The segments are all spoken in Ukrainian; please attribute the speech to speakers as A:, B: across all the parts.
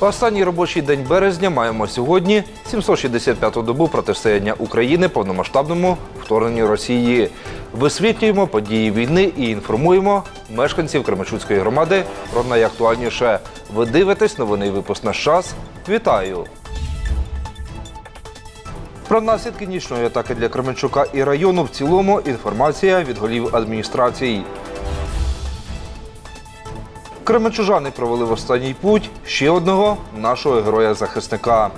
A: Останній робочий день березня маємо сьогодні 765-ту добу протистояння України повномасштабному вторгненню Росії. Висвітлюємо події війни і інформуємо мешканців Кременчуцької громади про найактуальніше. Ви дивитесь новинний випуск «Наш час». Вітаю! Про наслідки нічної атаки для Кременчука і району в цілому інформація від голів адміністрацій. Кременчужани провели в останній путь ще одного нашого героя-захисника.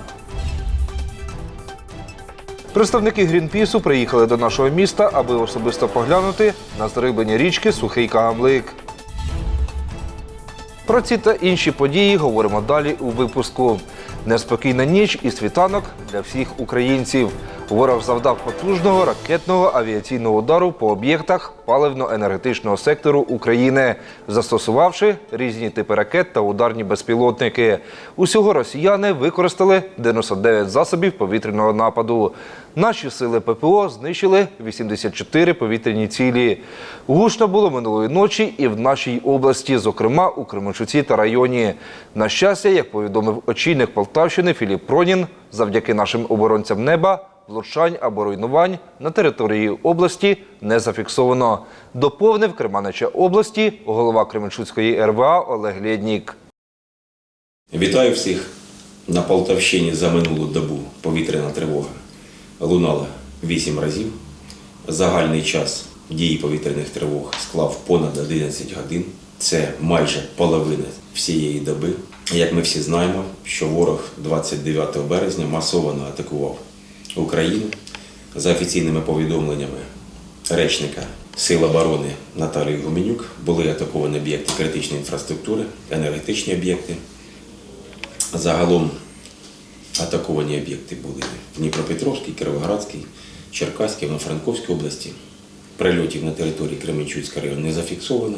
A: Представники Грінпісу приїхали до нашого міста, аби особисто поглянути на зариблення річки Сухий Кагамлик. Про ці та інші події говоримо далі у випуску. Неспокійна ніч і світанок для всіх українців. Ворог завдав потужного ракетного авіаційного удару по об'єктах паливно-енергетичного сектору України, застосувавши різні типи ракет та ударні безпілотники. Усього росіяни використали 99 засобів повітряного нападу. Наші сили ППО знищили 84 повітряні цілі. Гучно було минулої ночі і в нашій області, зокрема у Кременчуці та районі. На щастя, як повідомив очільник Полтавщини Філіп Пронін, завдяки нашим оборонцям неба влучань або руйнувань на території області не зафіксовано. Доповнив Керманича області голова Кременчуцької РВА Олег Лєднік.
B: Вітаю всіх на Полтавщині за минулу добу повітряна тривога лунала 8 разів. Загальний час дії повітряних тривог склав понад 11 годин. Це майже половина всієї доби. Як ми всі знаємо, що ворог 29 березня масово атакував Україну за офіційними повідомленнями речника Сил оборони Наталії Гуменюк були атаковані об'єкти критичної інфраструктури, енергетичні об'єкти. Загалом атаковані об'єкти були в Дніпропетровській, Кіровоградській, Черкаській, Івано-Франковській області. Прильотів на території Кременчуцького району не зафіксовано.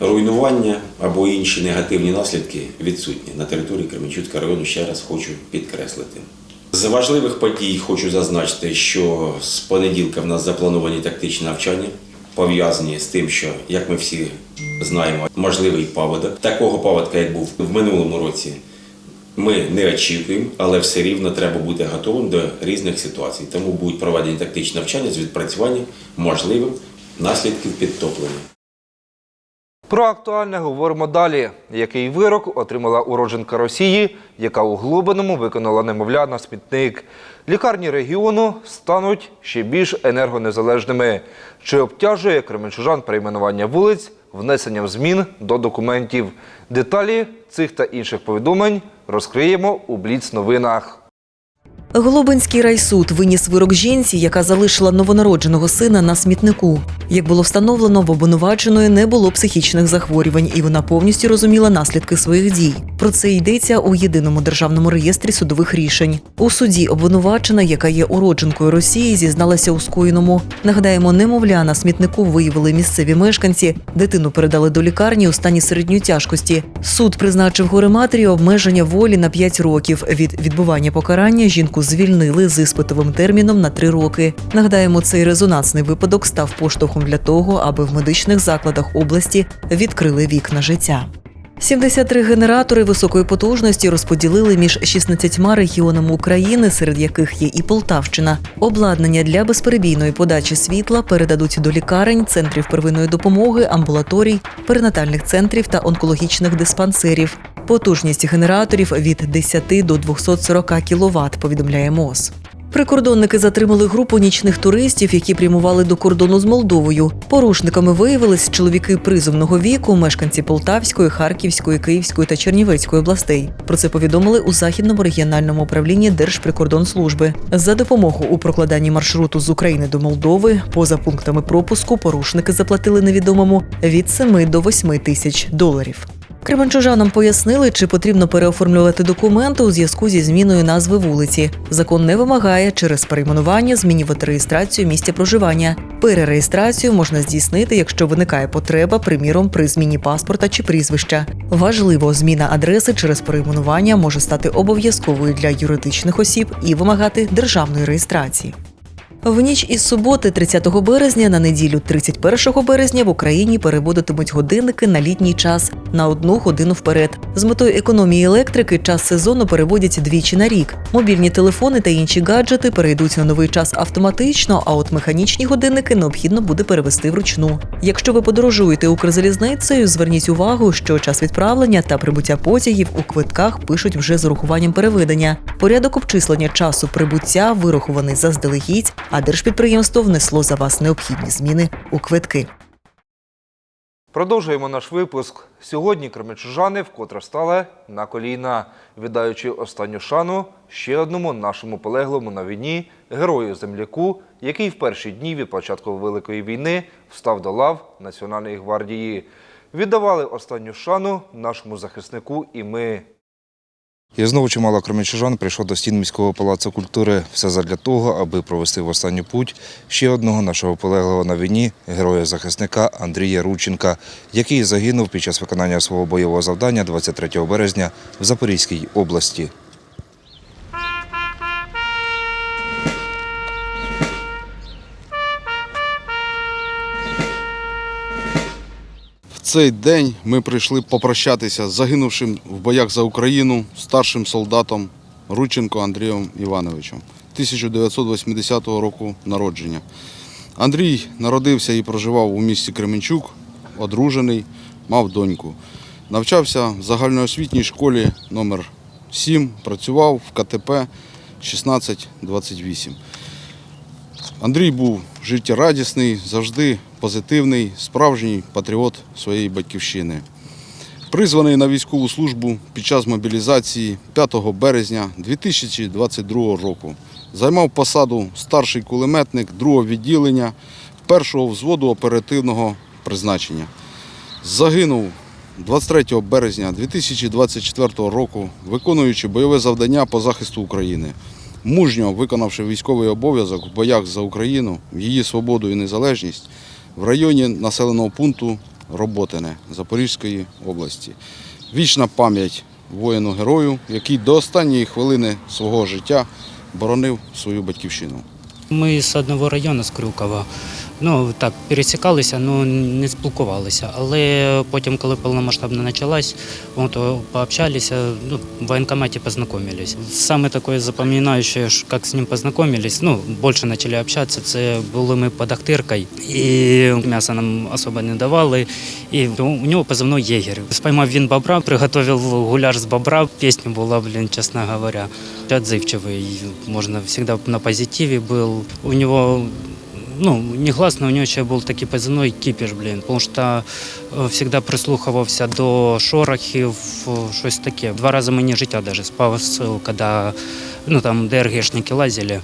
B: Руйнування або інші негативні наслідки відсутні на території Кременчуцького району. Ще раз хочу підкреслити. З важливих подій хочу зазначити, що з понеділка в нас заплановані тактичні навчання, пов'язані з тим, що, як ми всі знаємо, можливий паводок. Такого паводка, як був в минулому році, ми не очікуємо, але все рівно треба бути готовим до різних ситуацій. Тому будуть проведені тактичні навчання з відпрацюванням можливих наслідків підтоплення.
A: Про актуальне говоримо далі. Який вирок отримала уродженка Росії, яка у Глобиному виконала немовля на смітник. Лікарні регіону стануть ще більш енергонезалежними. Чи обтяжує кременчужан перейменування вулиць внесенням змін до документів? Деталі цих та інших повідомлень розкриємо у Бліц новинах.
C: Глобинський райсуд виніс вирок жінці, яка залишила новонародженого сина на смітнику. Як було встановлено, в обвинуваченої не було психічних захворювань, і вона повністю розуміла наслідки своїх дій. Про це йдеться у єдиному державному реєстрі судових рішень. У суді обвинувачена, яка є уродженкою Росії, зізналася у скоєному. Нагадаємо, немовля на смітнику виявили місцеві мешканці. Дитину передали до лікарні у стані середньої тяжкості. Суд призначив горе матері обмеження волі на 5 років. Від відбування покарання жінку звільнили з іспитовим терміном на три роки. Нагадаємо, цей резонансний випадок став поштовхом для того, аби в медичних закладах області відкрили вікна життя. 73 генератори високої потужності розподілили між 16 регіонами України, серед яких є і Полтавщина. Обладнання для безперебійної подачі світла передадуть до лікарень, центрів первинної допомоги, амбулаторій, перинатальних центрів та онкологічних диспансерів. Потужність генераторів від 10 до 240 кВт, повідомляє МОЗ. Прикордонники затримали групу нічних туристів, які прямували до кордону з Молдовою. Порушниками виявились чоловіки призовного віку, мешканці Полтавської, Харківської, Київської та Чернівецької областей. Про це повідомили у західному регіональному управлінні Держприкордонслужби. За допомогу у прокладанні маршруту з України до Молдови, поза пунктами пропуску, порушники заплатили невідомому від 7 до 8 тисяч доларів. Кременчужанам пояснили, чи потрібно переоформлювати документи у зв'язку зі зміною назви вулиці. Закон не вимагає через перейменування змінювати реєстрацію місця проживання. Перереєстрацію можна здійснити, якщо виникає потреба, приміром, при зміні паспорта чи прізвища. Важливо, зміна адреси через перейменування може стати обов'язковою для юридичних осіб і вимагати державної реєстрації. В ніч із суботи, 30 березня, на неділю, 31 березня, в Україні переводитимуть годинники на літній час на одну годину вперед. З метою економії електрики час сезону переводять двічі на рік. Мобільні телефони та інші гаджети перейдуть на новий час автоматично, а от механічні годинники необхідно буде перевести вручну. Якщо ви подорожуєте Укрзалізницею, зверніть увагу, що час відправлення та прибуття потягів у квитках пишуть вже з урахуванням переведення. Порядок обчислення часу прибуття вирахований заздалегідь, а держпідприємство внесло за вас необхідні зміни у квитки.
A: Продовжуємо наш випуск. Сьогодні кременчужани вкотре стали на коліна, віддаючи останню шану ще одному нашому полеглому на війні герою земляку, який в перші дні від початку Великої війни встав до лав Національної гвардії. Віддавали останню шану нашому захиснику і ми. І знову чимало кременчужан прийшло до стін міського палацу культури. Все задля того, аби провести в останню путь ще одного нашого полеглого на війні, героя-захисника Андрія Рученка, який загинув під час виконання свого бойового завдання 23 березня в Запорізькій області.
D: Цей день ми прийшли попрощатися з загинувшим в боях за Україну старшим солдатом Рученко Андрієм Івановичем 1980 року народження. Андрій народився і проживав у місті Кременчук, одружений, мав доньку. Навчався в загальноосвітній школі номер 7 працював в КТП 1628. Андрій був життєрадісний, завжди позитивний, справжній патріот своєї батьківщини. Призваний на військову службу під час мобілізації 5 березня 2022 року. Займав посаду старший кулеметник 2 відділення першого взводу оперативного призначення. Загинув 23 березня 2024 року, виконуючи бойове завдання по захисту України мужньо виконавши військовий обов'язок в боях за Україну, її свободу і незалежність в районі населеного пункту Роботине Запорізької області. Вічна пам'ять воїну-герою, який до останньої хвилини свого життя боронив свою батьківщину.
E: Ми з одного району з Крюкова. Ну так пересікалися, ну не спілкувалися. Але потім, коли повномасштабно почалась, от, пообщалися, ну, в воєнкоматі познайомились. Саме таке запам'ятаюче, як з ним познайомились, ну, більше почали общатися, це були ми під Ахтиркою, і м'ясо нам особо не давали. І у нього позивний єгер. Спіймав він бобра, приготував гуляш з бобра, пісня була, блін, чесно говоря, отзывчивый, можно всегда на позитиве был. У него ну, негласно у нього еще був такий позывной кипиш, блин, тому що всегда завжди прислухувався до шорохів, щось таке. Два рази мені життя даже спас, коли ну, там ДРГшники лазили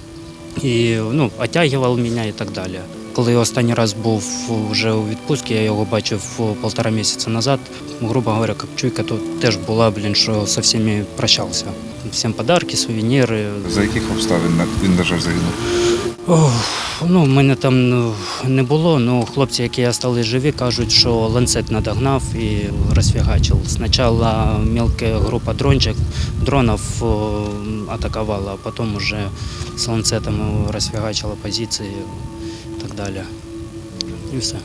E: и, ну, оттягивал мене і так далі. Коли я останній раз був вже у відпустці, я його бачив полтора місяця назад. Грубо говоря, як чуйка, то теж була, блін, що з всіми прощався. Всім подарки, сувеніри.
A: За яких обставин він даже загинув?
E: Ну, мене там ну, не було, ну хлопці, які залишились живі, кажуть, що ланцет надогнав і розфігачив. Спочатку мелка група дрончик, дронів атакувала, а потім вже з ланцетом розфігачила позиції так далі. І все.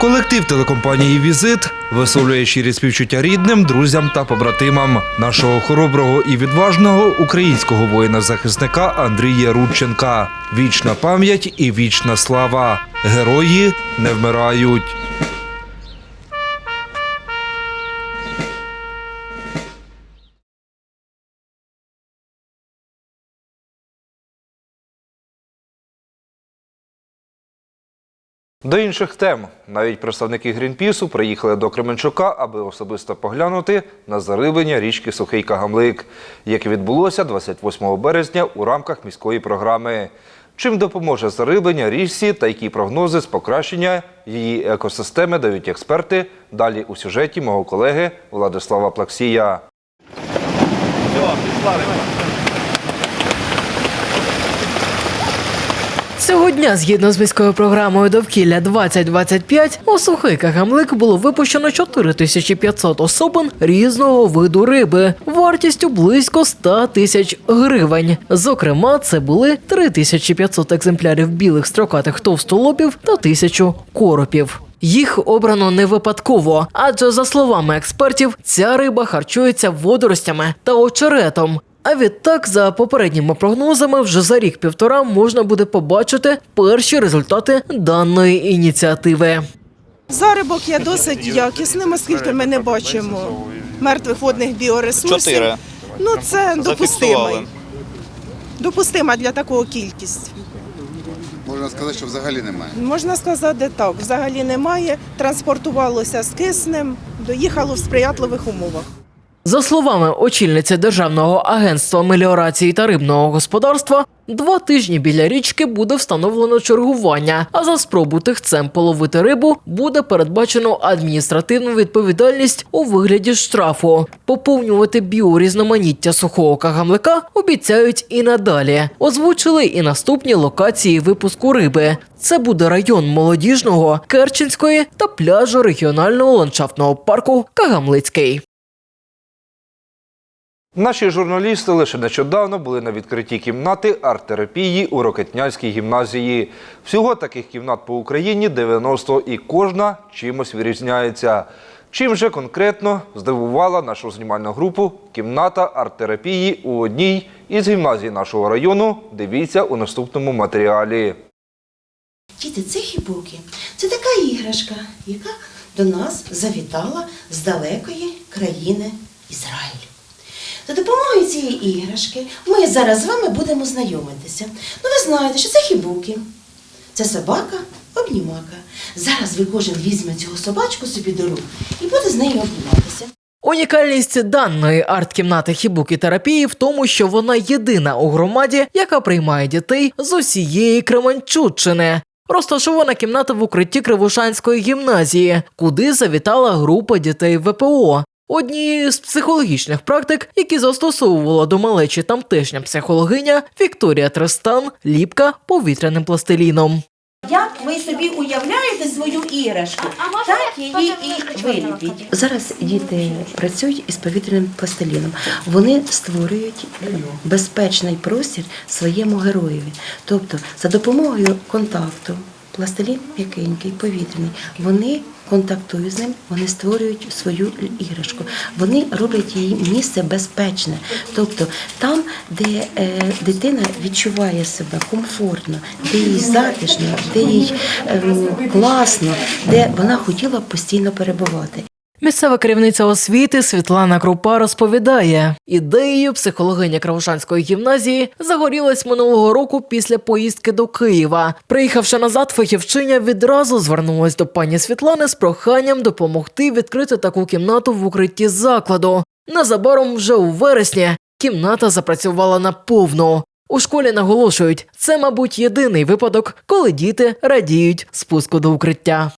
A: Колектив телекомпанії Візит висловлює щирі співчуття рідним, друзям та побратимам нашого хороброго і відважного українського воїна-захисника Андрія Рудченка. Вічна пам'ять і вічна слава. Герої не вмирають. До інших тем навіть представники Грінпісу приїхали до Кременчука, аби особисто поглянути на заривлення річки Сухий Кагамлик, яке відбулося 28 березня у рамках міської програми. Чим допоможе зариблення річці та які прогнози з покращення її екосистеми дають експерти? Далі у сюжеті мого колеги Владислава Плаксія.
F: Цього дня, згідно з міською програмою довкілля 2025, у сухий Кагамлик було випущено 4500 особин різного виду риби вартістю близько 100 тисяч гривень. Зокрема, це були 3500 екземплярів білих строкатих товстолобів та тисячу коропів. Їх обрано не випадково, адже за словами експертів, ця риба харчується водоростями та очеретом. А відтак, за попередніми прогнозами, вже за рік-півтора можна буде побачити перші результати даної ініціативи.
G: Зарибок є досить якісним, оскільки ми не бачимо мертвих водних біоресурсів.
H: Чотири.
G: Ну це.
H: Зафіксували.
G: Допустима для такого кількість.
I: Можна сказати, що взагалі немає.
G: Можна сказати так, взагалі немає. Транспортувалося з киснем, доїхало в сприятливих умовах.
F: За словами очільниці Державного агентства меліорації та рибного господарства, два тижні біля річки буде встановлено чергування, а за спробу тихцем половити рибу буде передбачено адміністративну відповідальність у вигляді штрафу. Поповнювати біорізноманіття сухого кагамлика обіцяють і надалі. Озвучили і наступні локації випуску риби. Це буде район молодіжного, Керченської та пляжу регіонального ландшафтного парку Кагамлицький.
A: Наші журналісти лише нещодавно були на відкритті кімнати арт-терапії у Рокетнянській гімназії. Всього таких кімнат по Україні 90 і кожна чимось вирізняється. Чим же конкретно здивувала нашу знімальну групу кімната арт-терапії у одній із гімназій нашого району. Дивіться у наступному матеріалі.
J: Діти, це хібуки. Це така іграшка, яка до нас завітала з далекої країни Ізраїль. За допомогою цієї іграшки ми зараз з вами будемо знайомитися. Ну, ви знаєте, що це хібуки. Це собака обнімака. Зараз ви кожен візьме цього собачку собі до рук і буде з нею обніматися.
F: Унікальність даної арт-кімнати хібуки терапії в тому, що вона єдина у громаді, яка приймає дітей з усієї Кременчуччини. Розташована кімната в укритті Кривошанської гімназії, куди завітала група дітей ВПО. Однією з психологічних практик, які застосовувала до малечі тамтешня психологиня Вікторія Трестан, ліпка повітряним пластиліном.
J: Як ви собі уявляєте свою іграшку, так її і виліпіть. Зараз діти працюють із повітряним пластиліном. Вони створюють безпечний простір своєму героєві. Тобто, за допомогою контакту, пластилін м'якенький, повітряний, вони контактують з ним, вони створюють свою іграшку. Вони роблять її місце безпечне. Тобто там, де е, дитина відчуває себе комфортно, де їй затишно, де їй ем, класно, де вона хотіла постійно перебувати.
F: Місцева керівниця освіти Світлана Крупа розповідає, ідеєю психологиня Кравошанської гімназії загорілась минулого року після поїздки до Києва. Приїхавши назад, фахівчиня відразу звернулась до пані Світлани з проханням допомогти відкрити таку кімнату в укритті закладу. Незабаром вже у вересні кімната запрацювала наповну. У школі наголошують, це, мабуть, єдиний випадок, коли діти радіють спуску до укриття.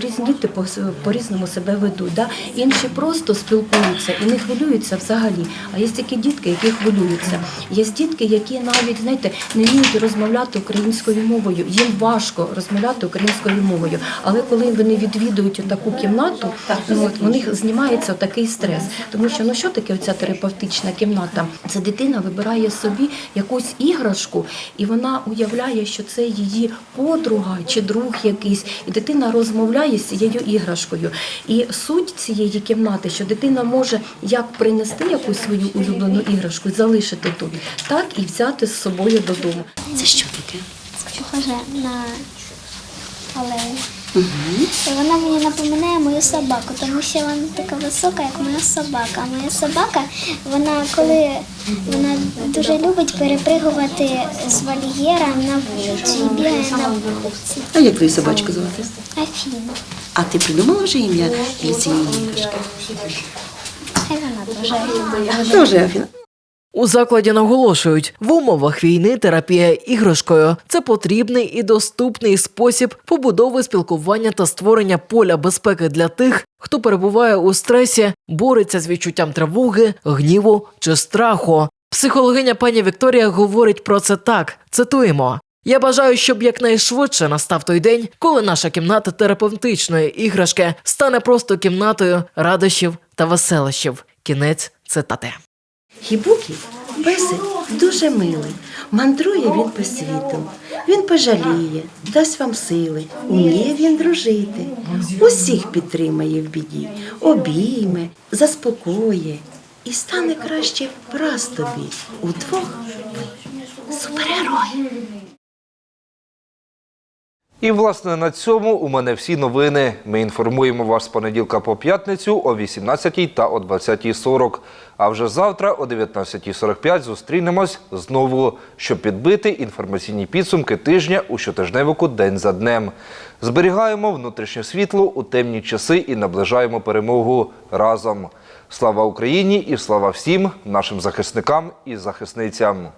K: Різні діти по- по-різному себе ведуть. Да? Інші просто спілкуються і не хвилюються взагалі. А є такі дітки, які хвилюються. Є дітки, які навіть знаєте, не вміють розмовляти українською мовою. Їм важко розмовляти українською мовою. Але коли вони відвідують таку кімнату, ну, от, у них знімається такий стрес. Тому що ну що таке оця терапевтична кімната? Це дитина вибирає собі якусь іграшку, і вона уявляє, що це її подруга чи друг якийсь, і дитина розмовляє з цією іграшкою. І суть цієї кімнати, що дитина може як принести якусь свою улюблену іграшку, залишити тут, так і взяти з собою додому.
J: Це що таке?
L: Схоже на оленя. І вона мені напоминає мою собаку, тому що вона така висока, як моя собака. А моя собака, вона коли вона дуже любить перепригувати з вольєра на вулицю і бігає на вулиці.
J: А як твою собачку звати?
L: Афіна.
J: А ти придумала вже ім'я для цієї іграшки?
L: Хай вона дуже.
J: Дуже Афіна.
F: У закладі наголошують, в умовах війни терапія іграшкою це потрібний і доступний спосіб побудови спілкування та створення поля безпеки для тих, хто перебуває у стресі, бореться з відчуттям тривоги, гніву чи страху. Психологиня пані Вікторія говорить про це так: цитуємо. Я бажаю, щоб якнайшвидше настав той день, коли наша кімната терапевтичної іграшки стане просто кімнатою радощів та веселощів. Кінець цитати.
J: Хібукі песик дуже милий. Мандрує він по світу. Він пожаліє, дасть вам сили. Уміє він дружити. Усіх підтримає в біді, обійме, заспокоює І стане краще враз тобі. Удвох ви суперерої.
A: І, власне, на цьому у мене всі новини. Ми інформуємо вас з понеділка по п'ятницю о 18 та о 20.40. А вже завтра о 19.45 зустрінемось знову, щоб підбити інформаційні підсумки тижня у щотижневику день за днем. Зберігаємо внутрішнє світло у темні часи і наближаємо перемогу разом. Слава Україні і слава всім нашим захисникам і захисницям.